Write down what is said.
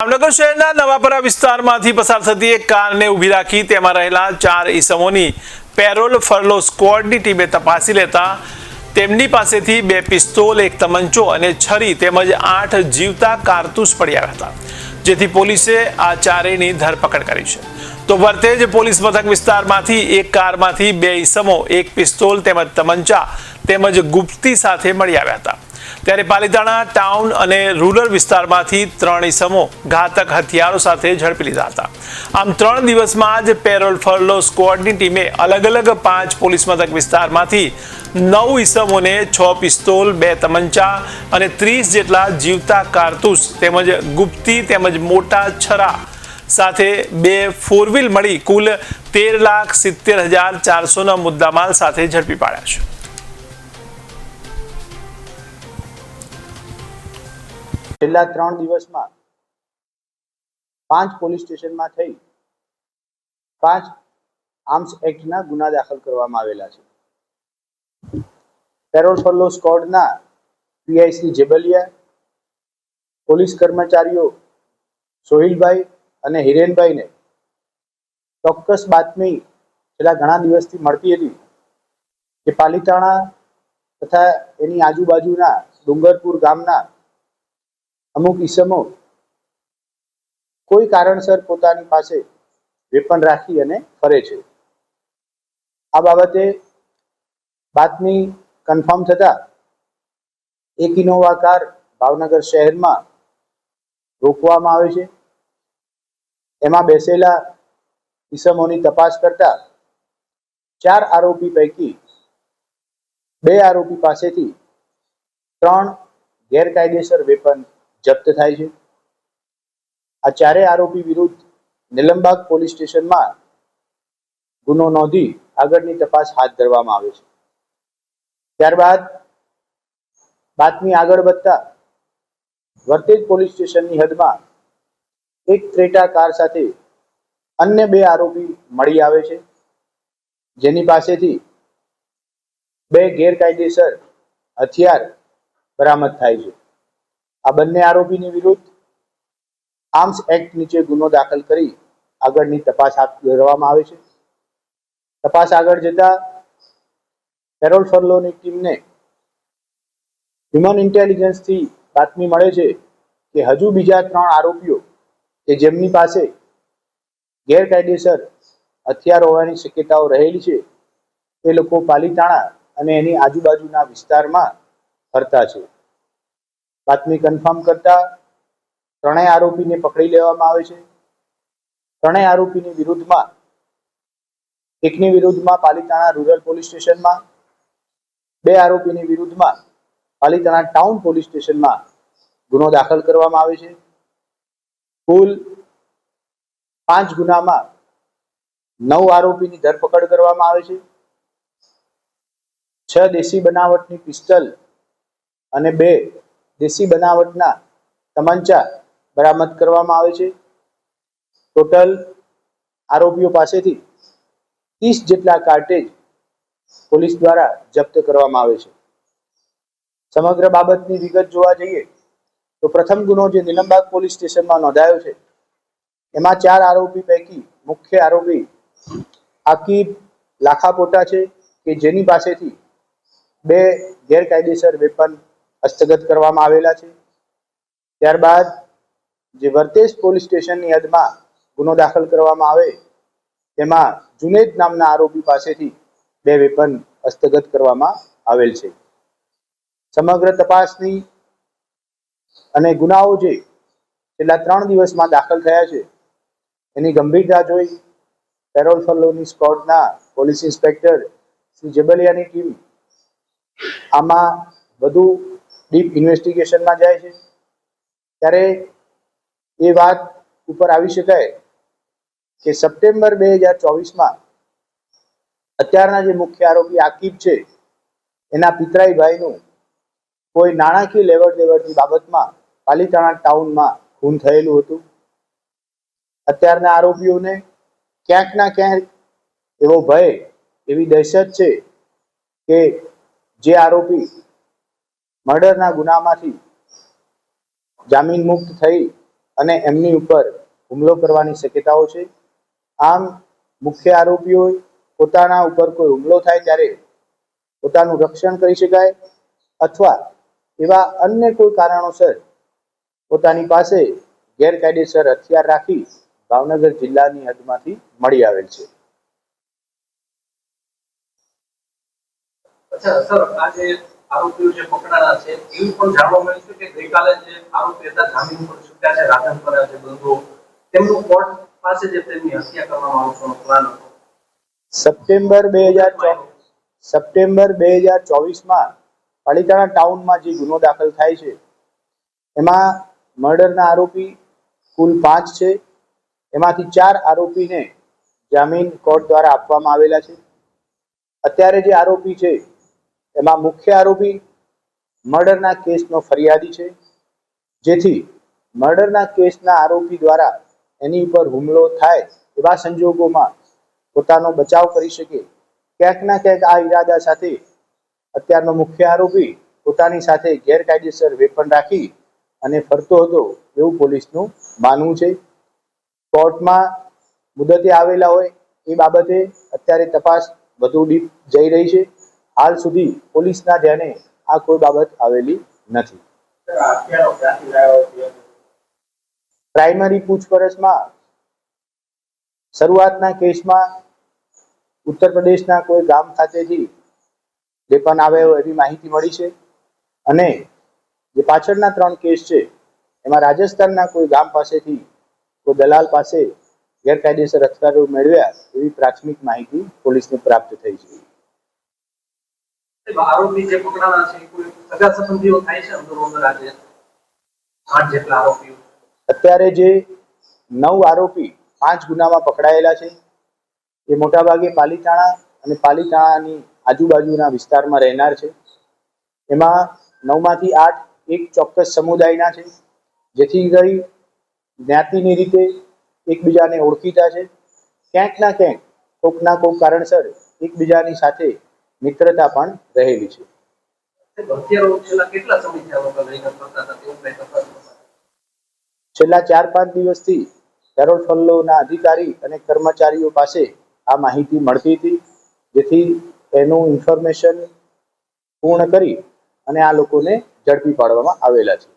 ભાવનગર શહેરના નવાપરા વિસ્તારમાંથી પસાર થતી એક કારને ઊભી રાખી તેમાં રહેલા ચાર ઈસમોની પેરોલ ફરલો સ્કવોડની ટીમે તપાસી લેતા તેમની પાસેથી બે પિસ્તોલ, એક તમંચો અને છરી તેમજ આઠ જીવતા કારતૂસ પડી આવ્યા હતા, જેથી પોલીસે આ ચારેયની ધરપકડ કરી છે. તો વર્તેજ પોલીસ મથક વિસ્તારમાંથી એક કારમાંથી બે ઈસમો, એક પિસ્તોલ તેમજ તમંચા તેમજ ગુપ્તી સાથે મળી આવ્યા હતા. ત્યારે પાલિતાણા ટાઉન અને રૂરલ વિસ્તારમાંથી ત્રણ ઈસમો ઘાતક હથિયારો સાથે ઝડપી લીધા હતા. આમ ત્રણ દિવસમાં જ પેરોલ ફરલો સ્કવોડની ટીમે અલગ અલગ પાંચ પોલીસ મથક વિસ્તારમાંથી નવ ઈસમોને છ પિસ્તોલ, બે તમંચા અને ત્રીસ જેટલા જીવતા કારતૂસ તેમજ ગુપ્તી તેમજ મોટા છરા સાથે બે ફોર મળી કુલ તેર લાખ સિત્તેર હજાર ચારસોના મુદ્દામાલ સાથે ઝડપી પાડ્યા છે. છેલ્લા ત્રણ દિવસમાં પાંચ પોલીસ સ્ટેશનમાં થઈ પાંચ આર્મ્સ એક્ટના ગુના દાખલ કરવામાં આવેલા છે. પેરોલ ફરલો સ્કોડના પીઆઈસી જેબલિયા પોલીસ કર્મચારીઓ સોહિલભાઈ અને હિરેનભાઈને ચોક્કસ બાતમી છેલ્લા ઘણા દિવસથી મળતી હતી કે પાલિતાણા તથા એની આજુબાજુના ડુંગરપુર ગામના અમુક ઈસમો કોઈ કારણસર પોતાની પાસે વેપન રાખી અને ફરે છે. આ બાબતે બાતમી કન્ફર્મ થતા એક ઇનોવા કાર ભાવનગર શહેરમાં રોકવામાં આવે છે. એમાં બેસેલા ઈસમોની તપાસ કરતા ચાર આરોપી પૈકી બે આરોપી પાસેથી ત્રણ ગેરકાયદેસર વેપન જપ્ત થાય છે. આ ચારેય આરોપી વિરુદ્ધ નિલંબાગ પોલીસ સ્ટેશનમાં ગુનો નોંધી આગળની તપાસ હાથ ધરવામાં આવે છે. ત્યારબાદ બાતમી આગળ વધતા વર્તેજ પોલીસ સ્ટેશનની હદમાં એક ક્રેટા કાર સાથે અન્ય બે આરોપી મળી આવે છે. જેની પાસેથી બે ગેરકાયદેસર હથિયાર બરામદ થાય છે. આ બંને આરોપીની વિરુદ્ધ આર્મ્સ એક્ટ નીચે ગુનો દાખલ કરી આગળની તપાસ હાથ ધરવામાં આવે છે. તપાસ આગળ જતા પેરોલ ફરલોની ટીમને હ્યુમન ઇન્ટેલિજન્સથી બાતમી મળે છે કે હજુ બીજા ત્રણ આરોપીઓ કે જેમની પાસે ગેરકાયદેસર હથિયાર હોવાની શક્યતાઓ રહેલી છે એ લોકો પાલીતાણા અને એની આજુબાજુના વિસ્તારમાં ફરતા છે. બાતમી કન્ફર્મ કરતા ત્રણેય આરોપીને પકડી લેવામાં આવે છે. ત્રણેય આરોપીની વિરુદ્ધમાં, એકની વિરુદ્ધમાં પાલિતાણા રૂરલ પોલીસ સ્ટેશનમાં, બે આરોપીની વિરુદ્ધમાં પાલિતાણા ટાઉન પોલીસ સ્ટેશનમાં ગુનો દાખલ કરવામાં આવે છે. કુલ પાંચ ગુનામાં નવ આરોપીની ધરપકડ કરવામાં આવે છે. છ દેશી બનાવટની પિસ્તલ અને બે દેશી બનાવટના તમંચા બરામદ કરવામાં આવે છે. ટોટલ આરોપીઓ પાસેથી ત્રીસ જેટલા કાર્ટેજ પોલીસ દ્વારા જપ્ત કરવામાં આવે છે. સમગ્ર બાબતની વિગત જોવા જઈએ તો પ્રથમ ગુનો જે નિલંબાગ પોલીસ સ્ટેશનમાં નોંધાયો છે, એમાં ચાર આરોપી પૈકી મુખ્ય આરોપી આકીબ લાખાપોટા છે કે જેની પાસેથી બે ગેરકાયદેસર વેપન હસ્તગત કરવામાં આવેલા છે. ત્યારબાદ જે વર્તેજ પોલીસ સ્ટેશનની હદમાં ગુનો દાખલ કરવામાં આવે, તેમાં જુનેદ નામના આરોપી પાસેથી બે વેપન હસ્તગત કરવામાં આવેલ છે. સમગ્ર તપાસની અને ગુનાઓ જે છેલ્લા ત્રણ દિવસમાં દાખલ થયા છે, એની ગંભીરતા જોઈ પેરોલ ફલ્લોની સ્કોડના પોલીસ ઇન્સ્પેક્ટર શ્રી જબલિયાની ટીમ આમાં વધુ ડીપ ઇન્વેસ્ટિગેશનમાં જાય છે. ત્યારે એ વાત ઉપર આવી શકાય કે સપ્ટેમ્બર બે હજાર ચોવીસમાં અત્યારના જે મુખ્ય આરોપી આકીબ છે, એના પિતરાઈ ભાઈનું કોઈ નાણાકીય લેવડ દેવડની બાબતમાં પાલીતાણા ટાઉનમાં ખૂન થયેલું હતું. અત્યારના આરોપીઓને ક્યાંક ના ક્યાંક એવો ભય, એવી દહેશત છે કે જે આરોપી મર્ડરના ગુનામાંથી જામીન મુક્ત થઈ અને એમની ઉપર હુમલો કરવાની શક્યતાઓ છે. આમ મુખ્ય આરોપીઓ પોતાના ઉપર કોઈ હુમલો થાય ત્યારે પોતાનું રક્ષણ કરી શકાય અથવા એવા અન્ય કોઈ કારણોસર પોતાની પાસે ગેરકાયદેસર હથિયાર રાખી ભાવનગર જિલ્લાની હદમાંથી મળી આવેલ છે. અચ્છા, સર આ જે આરોપીઓ જે પકડાયા છે એવું પણ જાણવા મળ્યું છે કે ગઈકાલે જે આરોપી હતા જામીન ઉપર છૂટ્યા છે રાધન પર છે બંધુ તેમનું કોર્ટ પાસે જે તેમની હત્યા કરવામાં આવવાનો પ્લાન હતો. સપ્ટેમ્બર બે હજાર સપ્ટેમ્બર બે હજાર ચોવીસમાં પાલિતાણા ટાઉનમાં જે ગુનો દાખલ થાય છે એમાં મર્ડરના આરોપી કુલ પાંચ છે. એમાંથી ચાર આરોપીને જામીન કોર્ટ દ્વારા આપવામાં આવેલા છે. અત્યારે જે આરોપી છે એમાં મુખ્ય આરોપી મર્ડરના કેસનો ફરિયાદી છે. જેથી મર્ડરના કેસના આરોપી દ્વારા એની ઉપર હુમલો થાય એવા સંજોગોમાં પોતાનો બચાવ કરી શકે. ક્યાંક ના ક્યાંક આ ઈરાદા સાથે અત્યારનો મુખ્ય આરોપી પોતાની સાથે ગેરકાયદેસર વેપન રાખી અને ફરતો હતો એવું પોલીસનું માનવું છે. કોર્ટમાં મુદતે આવેલા હોય એ બાબતે અત્યારે તપાસ વધુ ડીપ જઈ રહી છે. હાલ સુધી પોલીસના ધ્યાને આ કોઈ બાબત આવેલી નથી. પ્રાઇમરી પૂછપરછમાં શરૂઆતના કેસમાં ઉત્તર પ્રદેશના કોઈ ગામ ખાતેથી વેપન આવ્યો એવી માહિતી મળી છે અને જે પાછળના ત્રણ કેસ છે, એમાં રાજસ્થાનના કોઈ ગામ પાસેથી કોઈ દલાલ પાસે ગેરકાયદેસર હથિયારો મેળવ્યા એવી પ્રાથમિક માહિતી પોલીસને પ્રાપ્ત થઈ છે. આરોપી જે પકડાણા છે સગા સંબંધીઓ થાય છે અંદર આજે? આઠ જેટલા આરોપીઓ. અત્યારે જે નવ આરોપી પાંચ ગુનામાં પકડાયેલા છે, એ મોટાભાગે પાલીતાણા અને પાલીતાણાની આજુબાજુના વિસ્તારમાં રહેનાર છે. એમાં નવમાંથી આઠ એક ચોક્કસ સમુદાયના છે, જેથી કરી જ્ઞાતિની રીતે એકબીજાને ઓળખીતા છે. ક્યાંક ના ક્યાંક કોકના કોક કારણસર એકબીજાની સાથે મિત્રતા પણ રહેલી છે. છેલ્લા ચાર પાંચ દિવસથી પેરોલ ફલ્લોના અધિકારી અને કર્મચારીઓ પાસે આ માહિતી મળતી હતી જેથી એનું ઇન્ફોર્મેશન પૂર્ણ કરી અને આ લોકોને ઝડપી પાડવામાં આવેલા છે.